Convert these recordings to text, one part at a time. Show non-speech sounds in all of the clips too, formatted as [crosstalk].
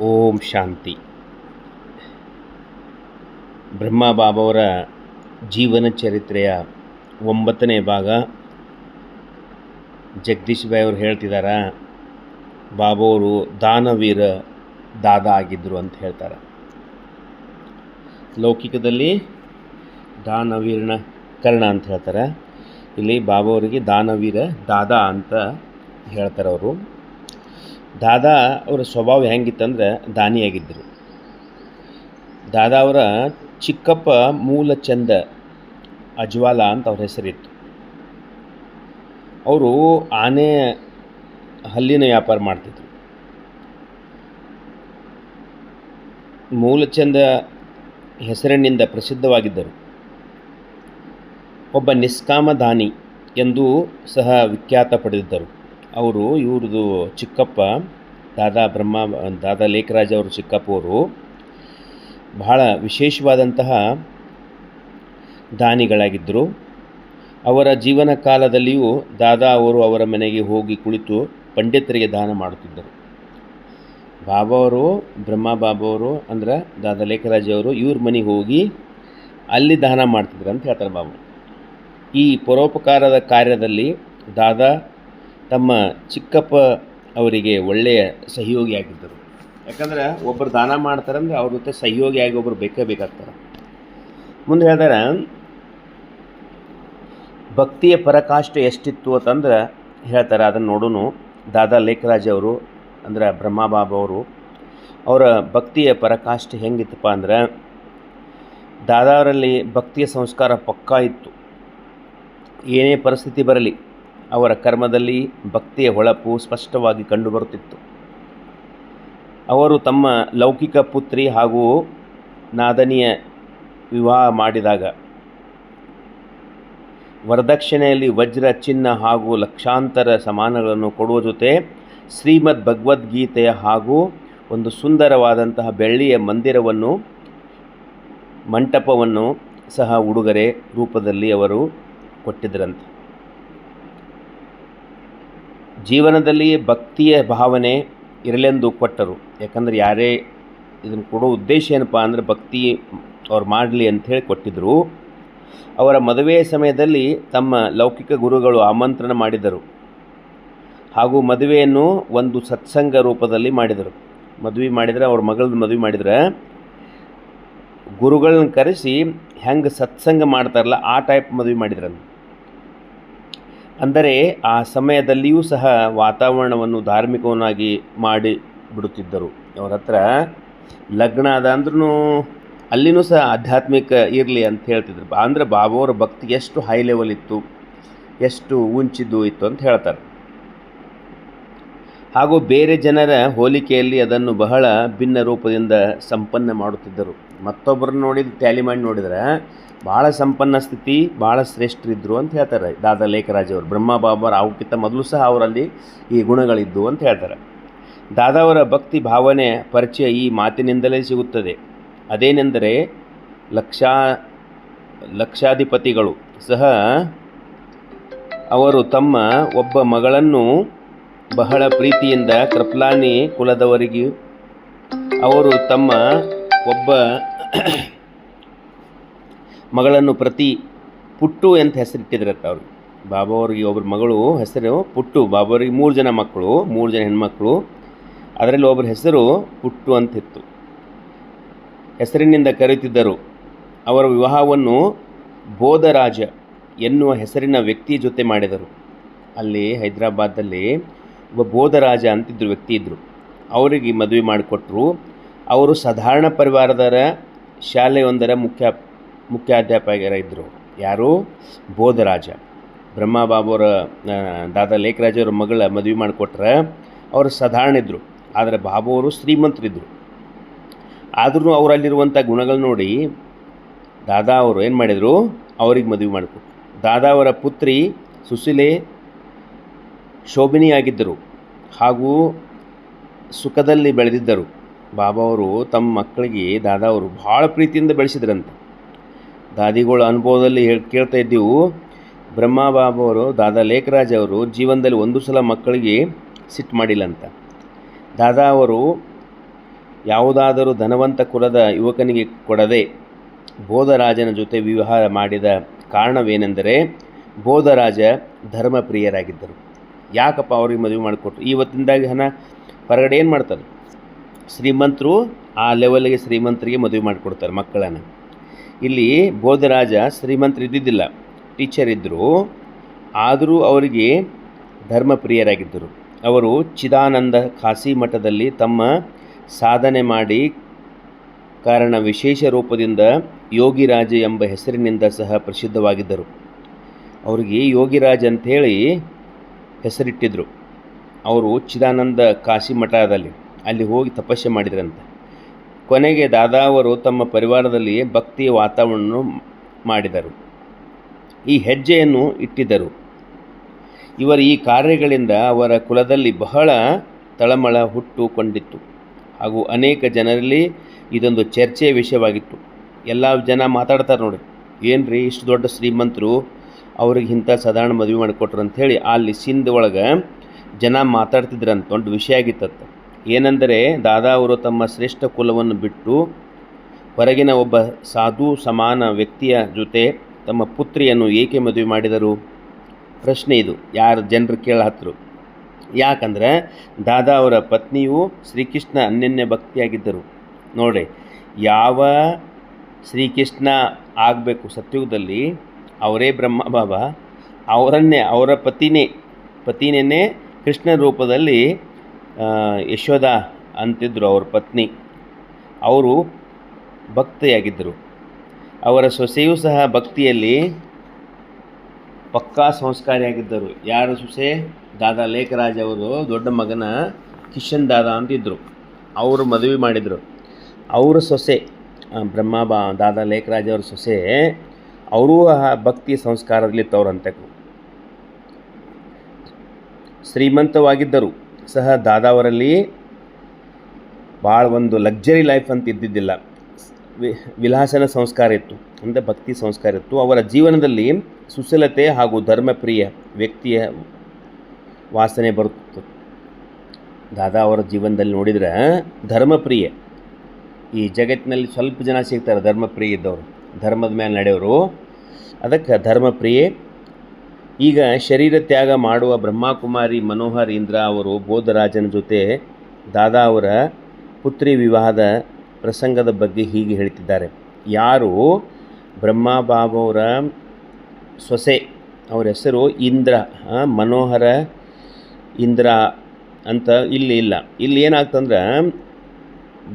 ಓಂ ಶಾಂತಿ. ಬ್ರಹ್ಮ ಬಾಬಾವರ ಜೀವನ ಚರಿತ್ರೆಯ ಒಂಬತ್ತನೇ ಭಾಗ. ಜಗದೀಶ್ ಬಾಯ್ ಅವರು ಹೇಳ್ತಿದ್ದಾರೆ ಬಾಬಾವರು ದಾನವೀರ ದಾದ ಆಗಿದ್ದರು ಅಂತ ಹೇಳ್ತಾರೆ. ಲೌಕಿಕದಲ್ಲಿ ದಾನವೀರನ ಕರ್ಣ ಅಂತ ಹೇಳ್ತಾರೆ. ಇಲ್ಲಿ ಬಾಬಾವರಿಗೆ ದಾನವೀರ ದಾದ ಅಂತ ಹೇಳ್ತಾರೆ ಅವರು. ದಾದಾ ಅವರ ಸ್ವಭಾವ ಹೆಂಗಿತ್ತಂದ್ರೆ ದಾನಿಯಾಗಿದ್ದರು. ದಾದಾ ಅವರ ಚಿಕ್ಕಪ್ಪ ಮೂಲ ಚಂದ ಅಜ್ವಾಲ ಅಂತ ಅವ್ರ ಹೆಸರಿತ್ತು. ಅವರು ಆನೆ ಹಲ್ಲಿನ ವ್ಯಾಪಾರ ಮಾಡ್ತಿದ್ರು. ಮೂಲಚಂದ ಹೆಸರಿನಿಂದ ಪ್ರಸಿದ್ಧವಾಗಿದ್ದರು. ಒಬ್ಬ ನಿಷ್ಕಾಮ ದಾನಿ ಎಂದು ಸಹ ವಿಖ್ಯಾತ ಪಡೆದಿದ್ದರು. ಅವರು ಇವ್ರದ್ದು ಚಿಕ್ಕಪ್ಪ, ದಾದಾ ಬ್ರಹ್ಮ, ದಾದಾ ಲೇಖರಾಜ್ ಅವರು ಚಿಕ್ಕಪ್ಪ ಅವರು ಬಹಳ ವಿಶೇಷವಾದಂತಹ ದಾನಿಗಳಾಗಿದ್ದರು ಅವರ ಜೀವನ ಕಾಲದಲ್ಲಿಯೂ ದಾದಾ ಅವರು ಅವರ ಮನೆಗೆ ಹೋಗಿ ಕುಳಿತು ಪಂಡಿತರಿಗೆ ದಾನ ಮಾಡುತ್ತಿದ್ದರು. ಬಾಬಾ ಅವರು ಬ್ರಹ್ಮ ಬಾಬಾ ಅವರು ಅಂದ್ರೆ ದಾದಾ ಲೇಖರಾಜ್ ಅವರು ಇವ್ರ ಮನೆಗೆ ಹೋಗಿ ಅಲ್ಲಿ ದಾನ ಮಾಡ್ತಿದ್ರು ಅಂತ ಹೇಳ್ತಾರೆ ಬಾಬಾ ಈ ಪರೋಪಕಾರದ ಕಾರ್ಯದಲ್ಲಿ ದಾದಾ ತಮ್ಮ ಚಿಕ್ಕಪ್ಪ ಅವರಿಗೆ ಒಳ್ಳೆಯ ಸಹಯೋಗಿಯಾಗಿದ್ದರು ಯಾಕಂದ್ರೆ ಒಬ್ಬರು ದಾನ ಮಾಡ್ತಾರೆ ಮಾಡ್ತಾರಂದ್ರೆ ಅವ್ರ ಜೊತೆ ಸಹಯೋಗಿಯಾಗಿ ಒಬ್ಬರು ಬೇಕೇ ಬೇಕಾಗ್ತಾರೆ. ಮುಂದೆ ಹೇಳ್ತಾರೆ ಭಕ್ತಿಯ ಪರಕಾಷ್ಟ ಎಷ್ಟಿತ್ತು ಅಂತಂದ್ರೆ ಹೇಳ್ತಾರೆ, ಅದನ್ನು ನೋಡೋನು. ದಾದಾ ಲೇಖರಾಜ್ ಅವರು, ಅಂದ್ರೆ ಬ್ರಹ್ಮಬಾಬು ಅವರು, ಅವರ ಭಕ್ತಿಯ ಪರಕಾಷ್ಟ ಹೆಂಗಿತ್ತಪ್ಪ ಅಂದ್ರೆ, ದಾದಾ ಅವರಲ್ಲಿ ಭಕ್ತಿಯ ಸಂಸ್ಕಾರ ಪಕ್ಕಾ ಇತ್ತು. ಏನೇ ಪರಿಸ್ಥಿತಿ ಬರಲಿ ಅವರ ಕರ್ಮದಲ್ಲಿ ಭಕ್ತಿಯ ಹೊಳಪು ಸ್ಪಷ್ಟವಾಗಿ ಕಂಡುಬರುತ್ತಿತ್ತು. ಅವರು ತಮ್ಮ ಲೌಕಿಕ ಪುತ್ರಿ ಹಾಗೂ ನಾದನಿಯ ವಿವಾಹ ಮಾಡಿದಾಗ ವರದಕ್ಷಿಣೆಯಲ್ಲಿ ವಜ್ರ, ಚಿನ್ನ ಹಾಗೂ ಲಕ್ಷಾಂತರ ಸಮಾನಗಳನ್ನು ಕೊಡುವ ಜೊತೆ ಶ್ರೀಮದ್ ಭಗವದ್ಗೀತೆಯ ಹಾಗೂ ಒಂದು ಸುಂದರವಾದಂತಹ ಬೆಳ್ಳಿಯ ಮಂದಿರವನ್ನು, ಮಂಟಪವನ್ನು ಸಹ ಉಡುಗೊರೆ ರೂಪದಲ್ಲಿ ಅವರು ಕೊಟ್ಟಿದ್ದರಂತೆ ಜೀವನದಲ್ಲಿ ಭಕ್ತಿಯ ಭಾವನೆ ಇರಲೆಂದು ಕೊಟ್ಟರು. ಯಾಕಂದ್ರೆ ಯಾರೇ ಇದನ್ನು ಕೊಡೋ ಉದ್ದೇಶ ಏನಪ್ಪ ಅಂದರೆ ಭಕ್ತಿ ಅವ್ರು ಮಾಡಲಿ ಅಂಥೇಳಿ ಕೊಟ್ಟಿದ್ದರು ಅವರ ಮದುವೆ ಸಮಯದಲ್ಲಿ ತಮ್ಮ ಲೌಕಿಕ ಗುರುಗಳು ಆಮಂತ್ರಣ ಮಾಡಿದರು. ಹಾಗೂ ಮದುವೆಯನ್ನು ಒಂದು ಸತ್ಸಂಗ ರೂಪದಲ್ಲಿ ಮಾಡಿದರು. ಮದುವೆ ಮಾಡಿದರೆ ಅವ್ರ ಮಗಳದ್ದು ಮದುವೆ ಮಾಡಿದರೆ ಗುರುಗಳನ್ನ ಕರೆಸಿ ಹೆಂಗೆ ಸತ್ಸಂಗ ಮಾಡ್ತಾರಲ್ಲ ಆ ಟೈಪ್ ಮದುವೆ ಮಾಡಿದ್ರಂತ. ಅಂದರೆ ಆ ಸಮಯದಲ್ಲಿಯೂ ಸಹ ವಾತಾವರಣವನ್ನು ಧಾರ್ಮಿಕವನ್ನಾಗಿ ಮಾಡಿ ಬಿಡುತ್ತಿದ್ದರು. ಅವರ ಹತ್ರ ಲಗ್ನ ಅದ ಅಂದ್ರೂ ಅಲ್ಲಿನೂ ಸಹ ಆಧ್ಯಾತ್ಮಿಕ ಇರಲಿ ಅಂತ ಹೇಳ್ತಿದ್ರು. ಅಂದರೆ ಬಾಬಾವ್ರ ಭಕ್ತಿ ಎಷ್ಟು ಹೈ ಲೆವೆಲ್ ಇತ್ತು, ಎಷ್ಟು ಉಂಚಿದ್ದು ಇತ್ತು ಅಂತ ಹೇಳ್ತಾರೆ. ಹಾಗೂ ಬೇರೆ ಜನರ ಹೋಲಿಕೆಯಲ್ಲಿ ಅದನ್ನು ಬಹಳ ಭಿನ್ನ ರೂಪದಿಂದ ಸಂಪನ್ನ ಮಾಡುತ್ತಿದ್ದರು. ಮತ್ತೊಬ್ಬರನ್ನ ನೋಡಿದ ಟ್ಯಾಲಿ ಮಾಡಿ ನೋಡಿದ್ರೆ ಭಾಳ ಸಂಪನ್ನ ಸ್ಥಿತಿ, ಭಾಳ ಶ್ರೇಷ್ಠರಿದ್ದರು ಅಂತ ಹೇಳ್ತಾರೆ. ದಾದಾ ಲೇಖರಾಜ್ ಅವರು, ಬ್ರಹ್ಮ ಬಾಬಾರ ಅವಕ್ಕಿಂತ ಮೊದಲು ಸಹ ಅವರಲ್ಲಿ ಈ ಗುಣಗಳಿದ್ದು ಅಂತ ಹೇಳ್ತಾರೆ. ದಾದಾವರ ಭಕ್ತಿ ಭಾವನೆ, ಪರಿಚಯ ಈ ಮಾತಿನಿಂದಲೇ ಸಿಗುತ್ತದೆ. ಅದೇನೆಂದರೆ ಲಕ್ಷಾ, ಲಕ್ಷಾಧಿಪತಿಗಳು ಸಹ ಅವರು ತಮ್ಮ ಒಬ್ಬ ಮಗಳನ್ನು ಬಹಳ ಪ್ರೀತಿಯಿಂದ ಕೃಪ್ಲಾನಿ ಕುಲದವರಿಗೆ ಅವರು ತಮ್ಮ ಒಬ್ಬ ಮಗಳನ್ನು ಪ್ರತಿ ಪುಟ್ಟು ಅಂತ ಹೆಸರಿಟ್ಟಿದ್ರತ್ತ ಅವರು. ಬಾಬಾ ಅವ್ರಿಗೆ ಒಬ್ಬರ ಮಗಳು ಹೆಸರು ಪುಟ್ಟು. ಬಾಬಾ ಅವ್ರಿಗೆ ಮೂರು ಜನ ಮಕ್ಕಳು, ಮೂರು ಜನ ಹೆಣ್ಮಕ್ಳು. ಅದರಲ್ಲಿ ಒಬ್ಬರ ಹೆಸರು ಪುಟ್ಟು ಅಂತಿತ್ತು ಹೆಸರಿನಿಂದ ಕರೆಯುತ್ತಿದ್ದರು. ಅವರ ವಿವಾಹವನ್ನು ಬೋಧರಾಜ ಎನ್ನುವ ಹೆಸರಿನ ವ್ಯಕ್ತಿ ಜೊತೆ ಮಾಡಿದರು. ಅಲ್ಲಿ ಹೈದರಾಬಾದಲ್ಲಿ ಒಬ್ಬ ಬೋಧರಾಜ ಅಂತಿದ್ದರು ವ್ಯಕ್ತಿ ಇದ್ದರು ಅವರಿಗೆ ಮದುವೆ ಮಾಡಿಕೊಟ್ರು. ಅವರು ಸಾಧಾರಣ ಪರಿವಾರದರ ಶಾಲೆಯೊಂದರ ಮುಖ್ಯ ಮುಖ್ಯಾಧ್ಯಾಪಕರಿದ್ದರು ಯಾರು? ಬೋಧರಾಜ. ಬ್ರಹ್ಮ ಬಾಬುವರ ದಾದಾ ಲೇಖರಾಜವ್ರ ಮಗಳ ಮದುವೆ ಮಾಡಿಕೊಟ್ರೆ ಅವರು ಸಾಧಾರಣ ಇದ್ದರು ಆದರೆ ಬಾಬು ಅವರು ಶ್ರೀಮಂತರಿದ್ದರು ಆದ್ರೂ ಅವರಲ್ಲಿರುವಂಥ ಗುಣಗಳು ನೋಡಿ ದಾದಾ ಅವರು ಏನು ಮಾಡಿದರು? ಅವ್ರಿಗೆ ಮದುವೆ ಮಾಡಿಕೊಟ್ರು ದಾದಾ ಅವರ ಪುತ್ರಿ ಸುಶೀಲೆ ಶೋಭಿನಿಯಾಗಿದ್ದರು ಹಾಗೂ ಸುಖದಲ್ಲಿ ಬೆಳೆದಿದ್ದರು. ಬಾಬಾ ಅವರು ತಮ್ಮ ಮಕ್ಕಳಿಗೆ ದಾದಾ ಅವರು ಭಾಳ ಪ್ರೀತಿಯಿಂದ ಬೆಳೆಸಿದ್ರಂತೆ. ದಾದಿಗಳ ಅನುಭವದಲ್ಲಿ ಹೇಳಿ ಕೇಳ್ತಾ ಇದ್ದೀವು, ಬ್ರಹ್ಮ ಬಾಬಾವರು, ದಾದಾ ಲೇಖರಾಜ್ ಅವರು ಜೀವನದಲ್ಲಿ ಒಂದು ಸಲ ಮಕ್ಕಳಿಗೆ ಸಿಟ್ಟು ಮಾಡಿಲ್ಲ ಅಂತ ದಾದಾ ಅವರು ಯಾವುದಾದರೂ ಧನವಂತ ಕುಲದ ಯುವಕನಿಗೆ ಕೊಡದೆ ಬೋಧರಾಜನ ಜೊತೆ ವಿವಾಹ ಮಾಡಿದ ಕಾರಣವೇನೆಂದರೆ ಬೋಧರಾಜ ಧರ್ಮಪ್ರಿಯರಾಗಿದ್ದರು. ಯಾಕಪ್ಪ ಅವ್ರಿಗೆ ಮದುವೆ ಮಾಡಿಕೊಟ್ರು? ಇವತ್ತಿಂದಾಗಿ ಹಣ ಹೊರಗಡೆ ಏನು ಮಾಡ್ತಾರೆ ಶ್ರೀಮಂತರು ಆ ಲೆವೆಲ್ಗೆ ಶ್ರೀಮಂತರಿಗೆ ಮದುವೆ ಮಾಡಿಕೊಡ್ತಾರೆ ಮಕ್ಕಳನ್ನು. ಇಲ್ಲಿ ಬೋಧರಾಜ ಶ್ರೀಮಂತರು ಇದ್ದಿದ್ದಿಲ್ಲ. ಟೀಚರ್ ಇದ್ದರು ಆದರೂ ಅವರಿಗೆ ಧರ್ಮಪ್ರಿಯರಾಗಿದ್ದರು. ಅವರು ಚಿದಾನಂದ ಖಾಸಿ ಮಠದಲ್ಲಿ ತಮ್ಮ ಸಾಧನೆ ಮಾಡಿ ಕಾರಣ ವಿಶೇಷ ರೂಪದಿಂದ ಯೋಗಿರಾಜ ಎಂಬ ಹೆಸರಿನಿಂದ ಸಹ ಪ್ರಸಿದ್ಧವಾಗಿದ್ದರು. ಅವರಿಗೆ ಯೋಗಿರಾಜ್ ಅಂಥೇಳಿ ಹೆಸರಿಟ್ಟಿದ್ದರು ಅವರು ಚಿದಾನಂದ ಕಾಶಿ ಮಠದಲ್ಲಿ. ಅಲ್ಲಿ ಹೋಗಿ ತಪಸ್ಸೆ ಮಾಡಿದ್ರಂತೆ. ಕೊನೆಗೆ ದಾದಾವರು ತಮ್ಮ ಪರಿವಾರದಲ್ಲಿ ಭಕ್ತಿಯ ವಾತಾವರಣವನ್ನು ಮಾಡಿದರು. ಈ ಹೆಜ್ಜೆಯನ್ನು ಇಟ್ಟಿದ್ದರು. ಇವರ ಈ ಕಾರ್ಯಗಳಿಂದ ಅವರ ಕುಲದಲ್ಲಿ ಬಹಳ ತಳಮಳ ಹುಟ್ಟುಕೊಂಡಿತ್ತು. ಹಾಗೂ ಅನೇಕ ಜನರಲ್ಲಿ ಇದೊಂದು ಚರ್ಚೆಯ ವಿಷಯವಾಗಿತ್ತು. ಎಲ್ಲ ಜನ ಮಾತಾಡ್ತಾರೆ ನೋಡಿ ಏನು ರೀ ಇಷ್ಟು ದೊಡ್ಡ ಶ್ರೀಮಂತರು, ಅವ್ರಿಗೆ ಇಂಥ ಸಾಧಾರಣ ಮದುವೆ ಮಾಡಿಕೊಟ್ರು ಅಂಥೇಳಿ ಅಲ್ಲಿ ಸಿಂಧ್ ಒಳಗೆ ಜನ ಮಾತಾಡ್ತಿದ್ರಂತ ದೊಡ್ಡ ವಿಷಯ ಆಗಿತ್ತತ್ತ ಏನೆಂದರೆ ದಾದಾ ಅವರು ತಮ್ಮ ಶ್ರೇಷ್ಠ ಕುಲವನ್ನು ಬಿಟ್ಟು ಹೊರಗಿನ ಒಬ್ಬ ಸಾಧು ಸಮಾನ ವ್ಯಕ್ತಿಯ ಜೊತೆ ತಮ್ಮ ಪುತ್ರಿಯನ್ನು ಏಕೆ ಮದುವೆ ಮಾಡಿದರು? ಪ್ರಶ್ನೆ ಇದು. ಯಾರು? ಜನರು ಕೇಳಹತ್ತರು ಯಾಕಂದ್ರೆ ದಾದಾ ಅವರ ಪತ್ನಿಯು ಶ್ರೀಕೃಷ್ಣ ಅನ್ಯನ್ಯ ಭಕ್ತಿಯಾಗಿದ್ದರು. ನೋಡಿ ಯಾವ ಶ್ರೀಕೃಷ್ಣ ಆಗಬೇಕು ಸತ್ಯುಗದಲ್ಲಿ, ಅವರೇ ಬ್ರಹ್ಮ ಬಾಬಾ. ಅವರನ್ನೇ, ಅವರ ಪತಿನೇ ಪತಿನೇ ಕೃಷ್ಣ ರೂಪದಲ್ಲಿ ಯಶೋಧ ಅಂತಿದ್ರು ಅವ್ರ ಪತ್ನಿ. ಅವರು ಭಕ್ತಿಯಾಗಿದ್ದರು. ಅವರ ಸೊಸೆಯೂ ಸಹ ಭಕ್ತಿಯಲ್ಲಿ ಪಕ್ಕಾ ಸಂಸ್ಕಾರಿಯಾಗಿದ್ದರು. ಯಾರು ಸೊಸೆ? ದಾದಾ ಲೇಖರಾಜ್ ಅವರು, ದೊಡ್ಡ ಮಗನ ಕಿಶನ್ ದಾದಾ ಅಂತಿದ್ದರು ಅವರು ಮದುವೆ ಮಾಡಿದರು. ಅವರ ಸೊಸೆ ಬ್ರಹ್ಮಾಬಾ ದಾದಾ ಲೇಖರಾಜ್ ಅವರ ಸೊಸೆ, ಅವರೂ ಆ ಭಕ್ತಿ ಸಂಸ್ಕಾರದಲ್ಲಿ ತವರಂತೆ ಶ್ರೀಮಂತವಾಗಿದ್ದರು. ಸಹ ದಾದಾವರಲ್ಲಿ ಭಾಳ ಒಂದು ಲಕ್ಸರಿ ಲೈಫ್ ಅಂತ ಇದ್ದಿದ್ದಿಲ್ಲ. ವಿಲಾಸನ ಸಂಸ್ಕಾರ ಇತ್ತು, ಅಂದರೆ ಭಕ್ತಿ ಸಂಸ್ಕಾರ ಇತ್ತು. ಅವರ ಜೀವನದಲ್ಲಿ ಸುಶೀಲತೆ ಹಾಗೂ ಧರ್ಮಪ್ರಿಯ ವ್ಯಕ್ತಿಯ ವಾಸನೆ ಬರುತ್ತಿತ್ತು. ದಾದಾ ಅವರ ಜೀವನದಲ್ಲಿ ನೋಡಿದರೆ ಧರ್ಮಪ್ರಿಯ. ಈ ಜಗತ್ತಿನಲ್ಲಿ ಸ್ವಲ್ಪ ಜನ ಸಿಗ್ತಾರೆ, ಧರ್ಮಪ್ರಿಯ ಇದ್ದವರು. ಧರ್ಮದ ಮೇಲೆ ನಡೆಯೋರು. ಅದಕ್ಕೆ ಧರ್ಮಪ್ರಿಯೆ ಈಗ ಶರೀರ ತ್ಯಾಗ ಮಾಡುವ ಬ್ರಹ್ಮಕುಮಾರಿ ಮನೋಹರ್ ಇಂದ್ರ ಅವರು ಬೋಧರಾಜನ ಜೊತೆ ದಾದಾ ಅವರ ಪುತ್ರಿ ವಿವಾಹದ ಪ್ರಸಂಗದ ಬಗ್ಗೆ ಹೀಗೆ ಹೇಳ್ತಿದ್ದಾರೆ. ಯಾರು? ಬ್ರಹ್ಮ ಬಾಬವರ ಸೊಸೆ. ಅವರ ಹೆಸರು ಇಂದ್ರ. ಮನೋಹರ ಇಂದ್ರ ಅಂತ ಇಲ್ಲಿ ಇಲ್ಲ. ಇಲ್ಲಿ ಏನಾಗ್ತಂದ್ರೆ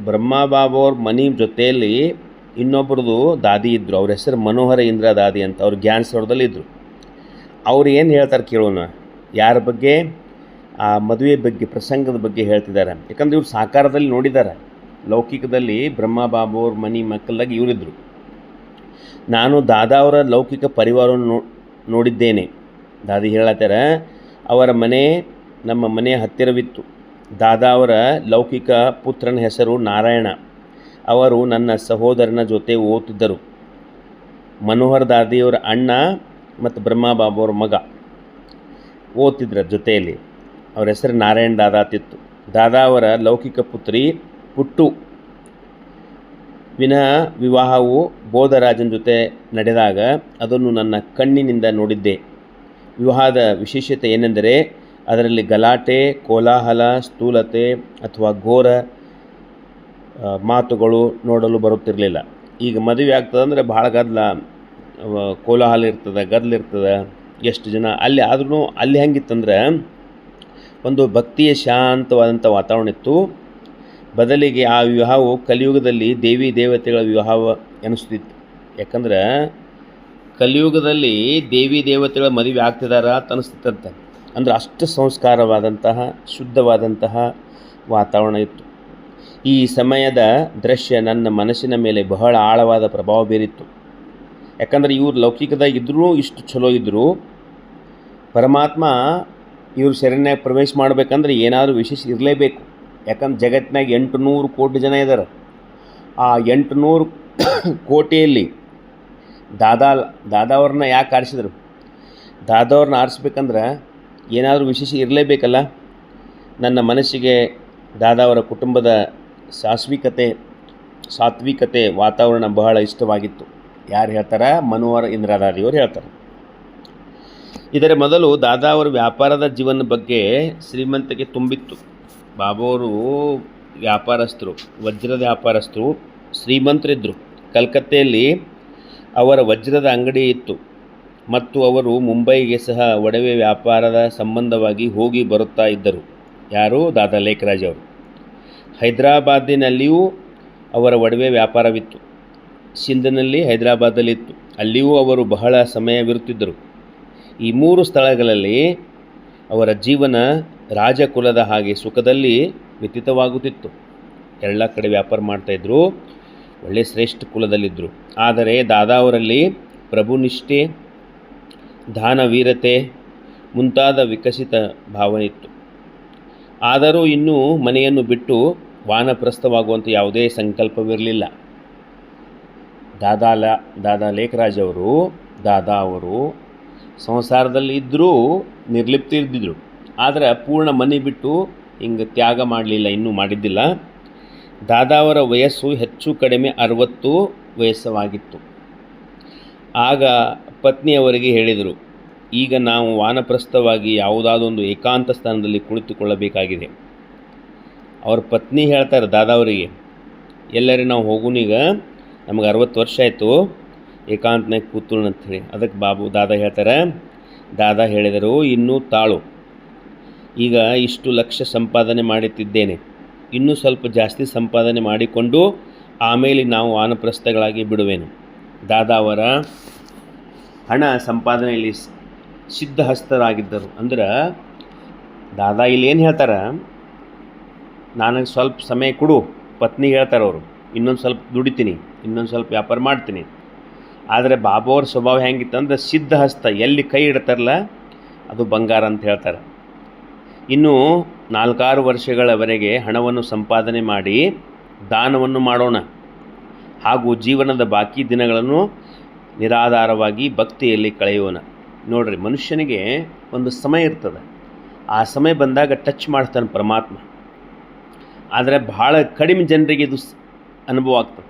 ಬ್ರಹ್ಮ ಬಾಬವ್ರ ಮನಿ ಜೊತೆಯಲ್ಲಿ ಇನ್ನೊಬ್ರದ್ದು ದಾದಿ ಇದ್ದರು ಅವ್ರ ಹೆಸರು ಮನೋಹರ ಇಂದ್ರ ದಾದಿ ಅಂತ. ಅವ್ರು ಸೌರದಲ್ಲಿ ಇದ್ದರು ಅವ್ರು ಏನು ಹೇಳ್ತಾರೆ ಕೇಳೋಣ. ಯಾರ ಬಗ್ಗೆ? ಆ ಮದುವೆ ಬಗ್ಗೆ, ಪ್ರಸಂಗದ ಬಗ್ಗೆ ಹೇಳ್ತಿದ್ದಾರೆ. ಯಾಕಂದ್ರೆ ಇವ್ರು ಸಾಕಾರದಲ್ಲಿ ನೋಡಿದ್ದಾರೆ. ಲೌಕಿಕದಲ್ಲಿ ಬ್ರಹ್ಮ ಬಾಬು ಅವ್ರ ಮನೆ, ಮಕ್ಕಳಾಗ ಇವರಿದ್ದರು ನಾನು ದಾದಾ ಅವರ ಲೌಕಿಕ ಪರಿವಾರವನ್ನು ನೋ, ನೋಡಿದ್ದೇನೆ. ದಾದಿ ಹೇಳತ್ತಾರ, ಅವರ ಮನೆ ನಮ್ಮ ಮನೆ ಹತ್ತಿರವಿತ್ತು. ದಾದಾ ಅವರ ಲೌಕಿಕ ಪುತ್ರನ ಹೆಸರು ನಾರಾಯಣ. ಅವರು ನನ್ನ ಸಹೋದರನ ಜೊತೆ ಓದುತ್ತಿದ್ದರು. ಮನೋಹರ್ ದಾದಿಯವರ ಅಣ್ಣ ಮತ್ತು ಬ್ರಹ್ಮ ಬಾಬು ಅವ್ರ ಮಗ ಓದ್ತಿದ್ರ ಜೊತೆಯಲ್ಲಿ. ಅವ್ರ ಹೆಸರು ನಾರಾಯಣ್ ದಾದಾ ತಿತ್ತು ದಾದಾ ಅವರ ಲೌಕಿಕ ಪುತ್ರಿ ಪುಟ್ಟು. ವಿನಃ ವಿವಾಹವು ಬೋಧರಾಜನ ಜೊತೆ ನಡೆದಾಗ ಅದನ್ನು ನನ್ನ ಕಣ್ಣಿನಿಂದ ನೋಡಿದ್ದೆ. ವಿವಾಹದ ವಿಶೇಷತೆ ಏನೆಂದರೆ ಅದರಲ್ಲಿ ಗಲಾಟೆ, ಕೋಲಾಹಲ, ಸ್ಥೂಲತೆ ಅಥವಾ ಘೋರ ಮಾತುಗಳು ನೋಡಲು ಬರುತ್ತಿರಲಿಲ್ಲ. ಈಗ ಮದುವೆ ಆಗ್ತದೆ ಅಂದರೆ ಭಾಳ ಗದ್ದಲ ಕೋಲಾಹಲ ಇರ್ತದೆ ಗದ್ದಲ ಇರ್ತದೆ, ಎಷ್ಟು ಜನ ಅಲ್ಲಿ ಆದ್ರೂ ಅಲ್ಲಿ ಹೆಂಗಿತ್ತಂದ್ರೆ ಒಂದು ಭಕ್ತಿಯ ಶಾಂತವಾದಂಥ ವಾತಾವರಣ ಇತ್ತು. ಬದಲಿಗೆ ಆ ವಿವಾಹವು ಕಲಿಯುಗದಲ್ಲಿ ದೇವಿ ದೇವತೆಗಳ ವಿವಾಹ ಎನಿಸ್ತಿತ್ತು. ಯಾಕಂದ್ರೆ ಕಲಿಯುಗದಲ್ಲಿ ದೇವಿ ದೇವತೆಗಳ ಮದುವೆ ಆಗ್ತಿದಾರ ಅಂತ ಅನಿಸ್ತಿತ್ತಂತೆ. ಅಂದ್ರೆ ಅಷ್ಟು ಸಂಸ್ಕಾರವಾದಂತಹ, ಶುದ್ಧವಾದಂತಹ ವಾತಾವರಣ ಇತ್ತು. ಈ ಸಮಯದ ದೃಶ್ಯ ನನ್ನ ಮನಸ್ಸಿನ ಮೇಲೆ ಬಹಳ ಆಳವಾದ ಪ್ರಭಾವ ಬೀರಿತ್ತು. ಯಾಕಂದ್ರೆ ಇವ್ರು ಲೌಕಿಕದಾಗ ಇದ್ದರೂ ಇಷ್ಟು ಚಲೋ ಇದ್ದರು ಪರಮಾತ್ಮ ಇವ್ರ ಶರಣ್ಯಾಗ ಪ್ರವೇಶ ಮಾಡಬೇಕಂದ್ರೆ ಏನಾದರೂ ವಿಶೇಷ ಇರಲೇಬೇಕು. ಯಾಕಂದ್ರೆ ಜಗತ್ತಿನಾಗ ಎಂಟು ನೂರು ಕೋಟಿ ಜನ ಇದ್ದಾರೆ ಆ ಎಂಟು ನೂರು [coughs] ಕೋಟಿಯಲ್ಲಿ ದಾದಾ, ದಾದಾವ್ರನ್ನ ಯಾಕೆ ಆರಿಸಿದ್ರು? ದಾದಾವ್ರನ್ನ ಆರಿಸ್ಬೇಕಂದ್ರೆ ಏನಾದರೂ ವಿಶೇಷ ಇರಲೇಬೇಕಲ್ಲ? ನನ್ನ ಮನಸ್ಸಿಗೆ ದಾದಾವರ ಕುಟುಂಬದ ಸಾತ್ವಿಕತೆ ಸಾತ್ವಿಕತೆ ವಾತಾವರಣ ಬಹಳ ಇಷ್ಟವಾಗಿತ್ತು. ಯಾರು ಹೇಳ್ತಾರೆ? ಮನೋಹರ್ ಇಂದ್ರಾದಾರಿಯವರು ಹೇಳ್ತಾರೆ. ಇದರ ಮೊದಲು ದಾದಾ ಅವರ ವ್ಯಾಪಾರದ ಜೀವನ ಬಗ್ಗೆ ಶ್ರೀಮಂತಿಕೆ ತುಂಬಿತ್ತು. ಬಾಬಾವರು ವ್ಯಾಪಾರಸ್ಥರು, ವಜ್ರದ ವ್ಯಾಪಾರಸ್ಥರು ಶ್ರೀಮಂತರಿದ್ದರು ಕಲ್ಕತ್ತೆಯಲ್ಲಿ ಅವರ ವಜ್ರದ ಅಂಗಡಿ ಇತ್ತು. ಮತ್ತು ಅವರು ಮುಂಬೈಗೆ ಸಹ ಒಡವೆ ವ್ಯಾಪಾರದ ಸಂಬಂಧವಾಗಿ ಹೋಗಿ ಬರುತ್ತಾ ಇದ್ದರು. ಯಾರು? ದಾದಾ ಲೇಖರಾಜ್ ಅವರು. ಹೈದರಾಬಾದಿನಲ್ಲಿಯೂ ಅವರ ಒಡವೆ ವ್ಯಾಪಾರವಿತ್ತು. ಸಿಂಧ್ನಲ್ಲಿ ಹೈದರಾಬಾದಲ್ಲಿತ್ತು. ಅಲ್ಲಿಯೂ ಅವರು ಬಹಳ ಸಮಯವಿರುತ್ತಿದ್ದರು. ಈ ಮೂರು ಸ್ಥಳಗಳಲ್ಲಿ ಅವರ ಜೀವನ ರಾಜಕುಲದ ಹಾಗೆ ಸುಖದಲ್ಲಿ ವ್ಯತೀತವಾಗುತ್ತಿತ್ತು. ಎಲ್ಲ ಕಡೆ ವ್ಯಾಪಾರ ಮಾಡ್ತಾಯಿದ್ರು ಒಳ್ಳೆಯ ಶ್ರೇಷ್ಠ ಕುಲದಲ್ಲಿದ್ದರು ಆದರೆ ದಾದಾ ಅವರಲ್ಲಿ ಪ್ರಭುನಿಷ್ಠೆ ದಾನವೀರತೆ ಮುಂತಾದ ವಿಕಸಿತ ಭಾವನೆ ಇತ್ತು. ಆದರೂ ಇನ್ನೂ ಮನೆಯನ್ನು ಬಿಟ್ಟು ವಾನಪ್ರಸ್ಥವಾಗುವಂಥ ಯಾವುದೇ ಸಂಕಲ್ಪವಿರಲಿಲ್ಲ. ದಾದಾ ಲ, ದಾದಾ ಲೇಖರಾಜ್ ಅವರು, ದಾದಾ ಅವರು ಸಂಸಾರದಲ್ಲಿ ಇದ್ದರೂ ನಿರ್ಲಿಪ್ತ ಇದ್ದಿದ್ರು ಆದರೆ ಪೂರ್ಣ ಮನೆ ಬಿಟ್ಟು ಹಿಂಗೆ ತ್ಯಾಗ ಮಾಡಲಿಲ್ಲ, ಇನ್ನೂ ಮಾಡಿದ್ದಿಲ್ಲ. ದಾದಾವರ ವಯಸ್ಸು ಹೆಚ್ಚು ಕಡಿಮೆ ಅರವತ್ತು ವಯಸ್ಸವಾಗಿತ್ತು. ಆಗ ಪತ್ನಿಯವರಿಗೆ ಹೇಳಿದರು, ಈಗ ನಾವು ವಾನಪ್ರಸ್ಥವಾಗಿ ಯಾವುದಾದೊಂದು ಏಕಾಂತ ಸ್ಥಾನದಲ್ಲಿ ಕುಳಿತುಕೊಳ್ಳಬೇಕಾಗಿದೆ. ಅವರ ಪತ್ನಿ ಹೇಳ್ತಾರೆ ದಾದಾವರಿಗೆ ಎಲ್ಲರೇ ನಾವು ಹೋಗುನೀಗ ನಮಗೆ ಅರವತ್ತು ವರ್ಷ ಆಯಿತು ಏಕಾಂತನಾಗ ಕೂತು ಅಂಥೇಳಿ ಅದಕ್ಕೆ ಬಾಬು, ದಾದಾ ಹೇಳ್ತಾರೆ, ದಾದಾ ಹೇಳಿದರು, ಇನ್ನೂ ತಾಳು. ಈಗ ಇಷ್ಟು ಲಕ್ಷ ಸಂಪಾದನೆ ಮಾಡುತ್ತಿದ್ದೇನೆ ಇನ್ನೂ ಸ್ವಲ್ಪ ಜಾಸ್ತಿ ಸಂಪಾದನೆ ಮಾಡಿಕೊಂಡು ಆಮೇಲೆ ನಾವು ವಾನಪ್ರಸ್ಥಗಳಾಗಿ ಬಿಡುವೆನು. ದಾದಾ ಅವರ ಹಣ ಸಂಪಾದನೆಯಲ್ಲಿ ಸಿದ್ಧಹಸ್ತರಾಗಿದ್ದರು. ಅಂದ್ರೆ ದಾದಾ ಇಲ್ಲಿ ಏನು ಹೇಳ್ತಾರೆ, ನನಗೆ ಸ್ವಲ್ಪ ಸಮಯ ಕೊಡು. ಪತ್ನಿ ಹೇಳ್ತಾರೆ ಅವರು ಇನ್ನೊಂದು ಸ್ವಲ್ಪ ದುಡಿತೀನಿ, ಇನ್ನೊಂದು ಸ್ವಲ್ಪ ವ್ಯಾಪಾರ ಮಾಡ್ತೀನಿ. ಆದರೆ ಬಾಬು ಸ್ವಭಾವ ಹೆಂಗಿತ್ತಂದ್ರೆ ಸಿದ್ಧಹಸ್ತ ಎಲ್ಲಿ ಕೈ ಇಡ್ತಾರಲ್ಲ, ಅದು ಬಂಗಾರ ಅಂತ ಹೇಳ್ತಾರೆ. ಇನ್ನು ನಾಲ್ಕಾರು ವರ್ಷಗಳವರೆಗೆ ಹಣವನ್ನು ಸಂಪಾದನೆ ಮಾಡಿ ದಾನವನ್ನು ಮಾಡೋಣ. ಹಾಗೂ ಜೀವನದ ಬಾಕಿ ದಿನಗಳನ್ನು ನಿರಾಧಾರವಾಗಿ ಭಕ್ತಿಯಲ್ಲಿ ಕಳೆಯೋಣ. ನೋಡ್ರಿ, ಮನುಷ್ಯನಿಗೆ ಒಂದು ಸಮಯ ಇರ್ತದೆ. ಆ ಸಮಯ ಬಂದಾಗ ಟಚ್ ಮಾಡ್ತಾನೆ ಪರಮಾತ್ಮ. ಆದರೆ ಭಾಳ ಕಡಿಮೆ ಜನರಿಗೆ ಇದು ಅನುಭವ ಆಗ್ತದೆ.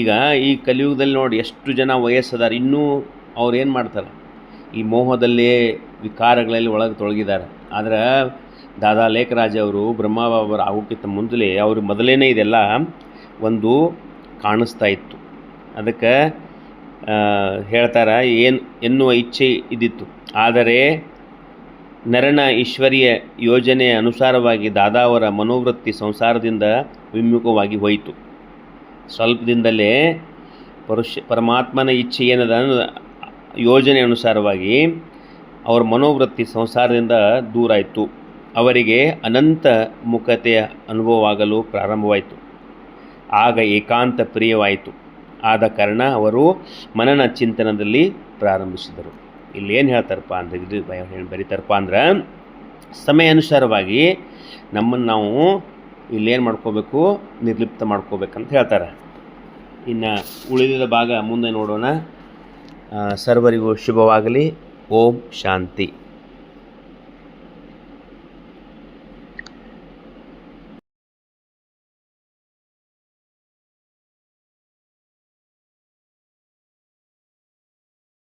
ಈಗ ಈ ಕಲಿಯುಗದಲ್ಲಿ ನೋಡಿ ಎಷ್ಟು ಜನ ವಯಸ್ಸದಾರ, ಇನ್ನೂ ಅವ್ರು ಏನು ಮಾಡ್ತಾರೆ? ಈ ಮೋಹದಲ್ಲೇ ವಿಕಾರಗಳಲ್ಲಿ ಒಳಗೆ ತೊಳಗಿದ್ದಾರೆ. ಆದರೆ ದಾದಾ ಲೇಖರಾಜ್ ಅವರು ಬ್ರಹ್ಮಬಾಬರು ಆಗೋಕ್ಕಿಂತ ಮುಂದಲೇ ಅವ್ರ ಮೊದಲೇನೇ ಇದೆಲ್ಲ ಒಂದು ಕಾಣಿಸ್ತಾ ಇತ್ತು. ಅದಕ್ಕೆ ಹೇಳ್ತಾರೆ, ಏನು ಎನ್ನುವ ಇಚ್ಛೆ ಇದ್ದಿತ್ತು ಆದರೆ ನರನ ಈಶ್ವರಿಯ ಯೋಜನೆಯ ಅನುಸಾರವಾಗಿ ದಾದಾ ಅವರ ಮನೋವೃತ್ತಿ ಸಂಸಾರದಿಂದ ವಿಮುಖವಾಗಿ ಹೋಯಿತು. ಸ್ವಲ್ಪ ದಿನದಲ್ಲೇ ಪರುಷ ಪರಮಾತ್ಮನ ಇಚ್ಛೆ ಏನದ ಯೋಜನೆ ಅನುಸಾರವಾಗಿ ಅವರ ಮನೋವೃತ್ತಿ ಸಂಸಾರದಿಂದ ದೂರಾಯಿತು ಅವರಿಗೆ ಅನಂತ ಮುಖತೆಯ ಅನುಭವವಾಗಲು ಪ್ರಾರಂಭವಾಯಿತು. ಆಗ ಏಕಾಂತ ಪ್ರಿಯವಾಯಿತು. ಆದ ಕಾರಣ ಅವರು ಮನನ ಚಿಂತನದಲ್ಲಿ ಪ್ರಾರಂಭಿಸಿದರು. ಇಲ್ಲಿ ಏನು ಹೇಳ್ತಾರಪ್ಪ ಅಂದರೆ ಇದು ಬರೀತಾರಪ್ಪ ಅಂದ್ರೆ ಸಮಯ ಅನುಸಾರವಾಗಿ ನಮ್ಮನ್ನು ನಾವು ಇಲ್ಲೇನು ಮಾಡ್ಕೋಬೇಕು? ನಿರ್ಲಿಪ್ತ ಮಾಡ್ಕೋಬೇಕಂತ ಹೇಳ್ತಾರೆ. ಇನ್ನು ಉಳಿದ ಭಾಗ ಮುಂದೆ ನೋಡೋಣ. ಸರ್ವರಿಗೂ ಶುಭವಾಗಲಿ. ಓಂ ಶಾಂತಿ.